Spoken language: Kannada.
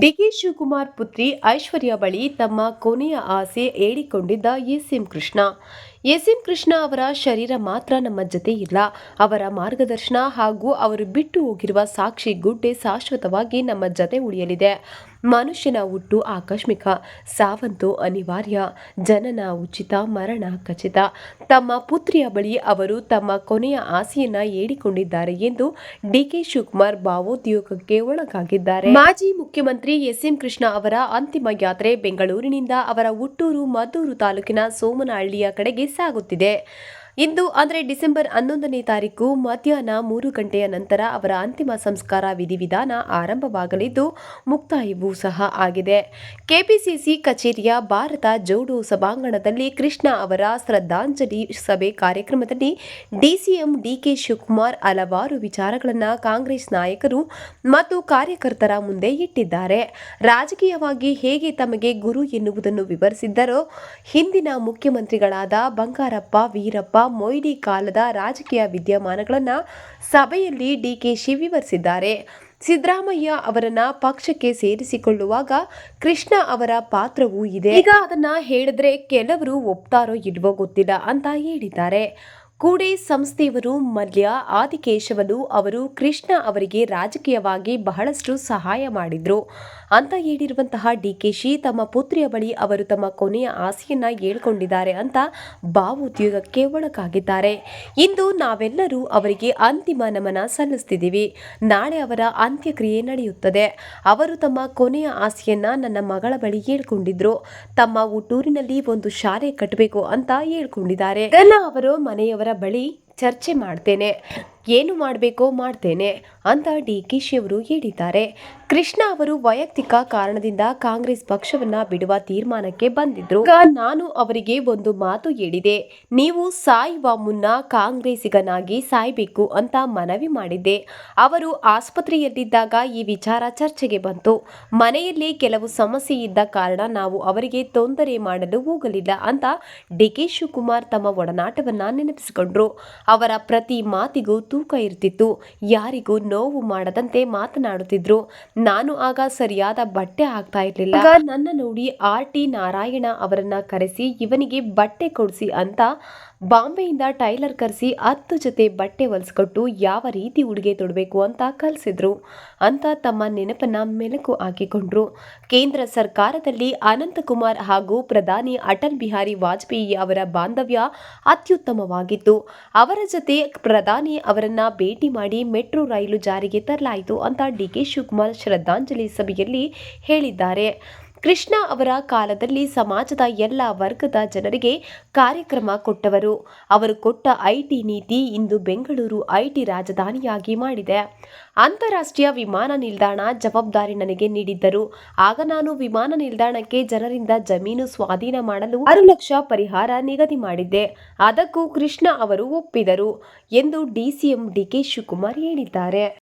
ಡಿಕೆ ಶಿವಕುಮಾರ್ ಪುತ್ರಿ ಐಶ್ವರ್ಯ ಬಳಿ ತಮ್ಮ ಕೊನೆಯ ಆಸೆ ಹೇಳಿಕೊಂಡಿದ್ದ S M Krishna. S M Krishna ಅವರ ಶರೀರ ಮಾತ್ರ ನಮ್ಮ ಜೊತೆ ಇಲ್ಲ. ಅವರ ಮಾರ್ಗದರ್ಶನ ಹಾಗೂ ಅವರು ಬಿಟ್ಟು ಹೋಗಿರುವ ಸಾಕ್ಷಿ ಗುಡ್ಡೆ ಶಾಶ್ವತವಾಗಿ ನಮ್ಮ ಜೊತೆ ಉಳಿಯಲಿದೆ. ಮನುಷ್ಯನ ಹುಟ್ಟು ಆಕಸ್ಮಿಕ, ಸಾವಂತು ಅನಿವಾರ್ಯ, ಜನನ ಉಚಿತ, ಮರಣ ಖಚಿತ. ತಮ್ಮ ಪುತ್ರಿಯ ಬಳಿ ಅವರು ತಮ್ಮ ಕೊನೆಯ ಆಸೆಯನ್ನ ಹೇಳಿಕೊಂಡಿದ್ದಾರೆ ಎಂದು ಡಿಕೆ ಶಿವಕುಮಾರ್ ಭಾವೋದ್ಯೋಗಕ್ಕೆ ಒಳಗಾಗಿದ್ದಾರೆ. ಮಾಜಿ ಮುಖ್ಯಮಂತ್ರಿ ಎಸ್ಎಂ ಕೃಷ್ಣ ಅವರ ಅಂತಿಮ ಯಾತ್ರೆ ಬೆಂಗಳೂರಿನಿಂದ ಅವರ ಹುಟ್ಟೂರು ಮದ್ದೂರು ತಾಲೂಕಿನ ಸೋಮನಹಳ್ಳಿಯ ಕಡೆಗೆ ಸಾಗುತ್ತಿದೆ ಇಂದು ಅಂದರೆ ಡಿಸೆಂಬರ್ ಹನ್ನೊಂದನೇ ತಾರೀಕು ಮಧ್ಯಾಹ್ನ ಮೂರು ಗಂಟೆಯ ನಂತರ ಅವರ ಅಂತಿಮ ಸಂಸ್ಕಾರ ವಿಧಿವಿಧಾನ ಆರಂಭವಾಗಲಿದ್ದು ಮುಕ್ತಾಯವೂ ಸಹ ಆಗಿದೆ. ಕೆಪಿಸಿಸಿ ಕಚೇರಿಯ ಭಾರತ ಜೋಡು ಸಭಾಂಗಣದಲ್ಲಿ ಕೃಷ್ಣ ಅವರ ಶ್ರದ್ಧಾಂಜಲಿ ಸಭೆ ಕಾರ್ಯಕ್ರಮದಲ್ಲಿ ಡಿಸಿಎಂ ಡಿಕೆ ಶಿವಕುಮಾರ್ ಹಲವಾರು ವಿಚಾರಗಳನ್ನು ಕಾಂಗ್ರೆಸ್ ನಾಯಕರು ಮತ್ತು ಕಾರ್ಯಕರ್ತರ ಮುಂದೆ ಇಟ್ಟಿದ್ದಾರೆ. ರಾಜಕೀಯವಾಗಿ ಹೇಗೆ ತಮಗೆ ಗುರು ಎನ್ನುವುದನ್ನು ವಿವರಿಸಿದ್ದರೋ, ಹಿಂದಿನ ಮುಖ್ಯಮಂತ್ರಿಗಳಾದ ಬಂಗಾರಪ್ಪ, ವೀರಪ್ಪ ಮೊಯ್ಡಿ ಕಾಲದ ರಾಜಕೀಯ ವಿದ್ಯಮಾನಗಳನ್ನು ಸಭೆಯಲ್ಲಿ ಡಿಕೆಶಿ ವಿವರಿಸಿದ್ದಾರೆ ಸಿದ್ದರಾಮಯ್ಯ ಅವರನ್ನ ಪಕ್ಷಕ್ಕೆ ಸೇರಿಸಿಕೊಳ್ಳುವಾಗ ಕೃಷ್ಣ ಅವರ ಪಾತ್ರವೂ ಇದೆ. ಈಗ ಅದನ್ನ ಹೇಳಿದ್ರೆ ಕೆಲವರು ಒಪ್ತಾರೋ ಇಲ್ವೋ ಗೊತ್ತಿಲ್ಲ ಅಂತ ಹೇಳಿದ್ದಾರೆ. ಕೂಡೆ ಸಂಸ್ಥೆಯವರು ಮಲ್ಯ ಆದಿಕೇಶವನು ಅವರು ಕೃಷ್ಣ ಅವರಿಗೆ ರಾಜಕೀಯವಾಗಿ ಬಹಳಷ್ಟು ಸಹಾಯ ಮಾಡಿದ್ರು. ಅಂತ ಹೇಳಿರುವಂತಹ ಡಿಕೆಶಿ ತಮ್ಮ ಪುತ್ರಿಯ ಬಳಿ ಅವರು ತಮ್ಮ ಕೊನೆಯ ಆಸೆಯನ್ನ ಹೇಳ್ಕೊಂಡಿದ್ದಾರೆ ಅಂತ ಭಾವೋದ್ಯೋಗಕ್ಕೆ ಒಳಗಾಗಿದ್ದಾರೆ. ಇಂದು ನಾವೆಲ್ಲರೂ ಅವರಿಗೆ ಅಂತಿಮ ನಮನ ಸಲ್ಲಿಸ್ತಿದ್ದೀವಿ. ನಾಳೆ ಅವರ ಅಂತ್ಯಕ್ರಿಯೆ ನಡೆಯುತ್ತದೆ. ಅವರು ತಮ್ಮ ಕೊನೆಯ ಆಸೆಯನ್ನ ನನ್ನ ಮಗಳ ಬಳಿ ಹೇಳ್ಕೊಂಡಿದ್ರು. ತಮ್ಮ ಹುಟ್ಟೂರಿನಲ್ಲಿ ಒಂದು ಶಾಲೆ ಕಟ್ಟಬೇಕು ಅಂತ ಹೇಳ್ಕೊಂಡಿದ್ದಾರೆ. ಅವರು ಮನೆಯವರ ಬಳಿ ಚರ್ಚೆ ಮಾಡ್ತೇನೆ. ಏನು ಮಾಡಬೇಕೋ ಮಾಡ್ತೇನೆ ಅಂತ ಡಿ ಕೆ ಶಿ ಅವರು ಹೇಳಿದ್ದಾರೆ. ಕೃಷ್ಣ ಅವರು ವೈಯಕ್ತಿಕ ಕಾರಣದಿಂದ ಕಾಂಗ್ರೆಸ್ ಪಕ್ಷವನ್ನ ಬಿಡುವ ತೀರ್ಮಾನಕ್ಕೆ ಬಂದಿದ್ರು. ನಾನು ಅವರಿಗೆ ಒಂದು ಮಾತು ಹೇಳಿದೆ. ನೀವು ಸಾಯುವ ಮುನ್ನ ಕಾಂಗ್ರೆಸ್ಸಿಗನಾಗಿ ಸಾಯ್ಬೇಕು ಅಂತ ಮನವಿ ಮಾಡಿದ್ದೆ. ಅವರು ಆಸ್ಪತ್ರೆಯಲ್ಲಿದ್ದಾಗ ಈ ವಿಚಾರ ಚರ್ಚೆಗೆ ಬಂತು. ಮನೆಯಲ್ಲಿ ಕೆಲವು ಸಮಸ್ಯೆ ಇದ್ದ ಕಾರಣ ನಾವು ಅವರಿಗೆ ತೊಂದರೆ ಮಾಡಲು ಹೋಗಲಿಲ್ಲ ಅಂತ ಡಿ ಕೆ ಶಿವಕುಮಾರ್ ತಮ್ಮ ಒಡನಾಟವನ್ನ ನೆನಪಿಸಿಕೊಂಡ್ರು. ಅವರ ಪ್ರತಿ ಮಾತಿಗೂ ತೂಕ ಇರ್ತಿತ್ತು. ಯಾರಿಗೂ ನೋವು ಮಾಡದಂತೆ ಮಾತನಾಡುತ್ತಿದ್ರು. ನಾನು ಆಗ ಸರಿಯಾದ ಬಟ್ಟೆ ಹಾಕ್ತಾ ಇರ್ಲಿಲ್ಲ. ನನ್ನ ನೋಡಿ ಆರ್ ಟಿ ನಾರಾಯಣ ಅವರನ್ನ ಕರೆಸಿ, ಇವನಿಗೆ ಬಟ್ಟೆ ಕೊಡಿಸಿ ಅಂತ ಬಾಂಬೆಯಿಂದ ಟೈಲರ್ ಕರೆಸಿ ಹತ್ತು ಜೊತೆ ಬಟ್ಟೆ ಹೊಲಿಸ್ಕೊಟ್ಟು ಯಾವ ರೀತಿ ಉಡುಗೆ ತೊಡಬೇಕು ಅಂತ ಕಲಿಸಿದ್ರು. ಅಂತ ತಮ್ಮ ನೆನಪನ್ನ ಮೆಲುಕು ಹಾಕಿಕೊಂಡ್ರು. ಕೇಂದ್ರ ಸರ್ಕಾರದಲ್ಲಿ ಅನಂತಕುಮಾರ್ ಹಾಗೂ ಪ್ರಧಾನಿ ಅಟಲ್ ಬಿಹಾರಿ ವಾಜಪೇಯಿ ಅವರ ಬಾಂಧವ್ಯ ಅತ್ಯುತ್ತಮವಾಗಿತ್ತು. ಅವರ ಜೊತೆ ಪ್ರಧಾನಿ ಅವರನ್ನ ಭೇಟಿ ಮಾಡಿ ಮೆಟ್ರೋ ರೈಲು ಜಾರಿಗೆ ತರಲಾಯಿತು ಅಂತ ಡಿ ಕೆ ಶಿವಕುಮಾರ್ ಶ್ರದ್ಧಾಂಜಲಿ ಸಭೆಯಲ್ಲಿ ಹೇಳಿದ್ದಾರೆ. ಕೃಷ್ಣ ಅವರ ಕಾಲದಲ್ಲಿ ಸಮಾಜದ ಎಲ್ಲ ವರ್ಗದ ಜನರಿಗೆ ಕಾರ್ಯಕ್ರಮ ಕೊಟ್ಟವರು. ಅವರು ಕೊಟ್ಟ ಐಟಿ ನೀತಿ ಇಂದು ಬೆಂಗಳೂರು ಐಟಿ ರಾಜಧಾನಿಯಾಗಿ ಮಾಡಿದೆ. ಅಂತಾರಾಷ್ಟ್ರೀಯ ವಿಮಾನ ನಿಲ್ದಾಣ ಜವಾಬ್ದಾರಿ ನನಗೆ ನೀಡಿದ್ದರು. ಆಗ ನಾನು ವಿಮಾನ ನಿಲ್ದಾಣಕ್ಕೆ ಜನರಿಂದ ಜಮೀನು ಸ್ವಾಧೀನ ಮಾಡಲು ಆರು ಲಕ್ಷ ಪರಿಹಾರ ನಿಗದಿ ಮಾಡಿದ್ದೆ. ಅದಕ್ಕೂ ಕೃಷ್ಣ ಅವರು ಒಪ್ಪಿದರು ಎಂದು ಡಿಸಿಎಂ ಡಿಕೆ ಶಿವಕುಮಾರ್ ಹೇಳಿದ್ದಾರೆ.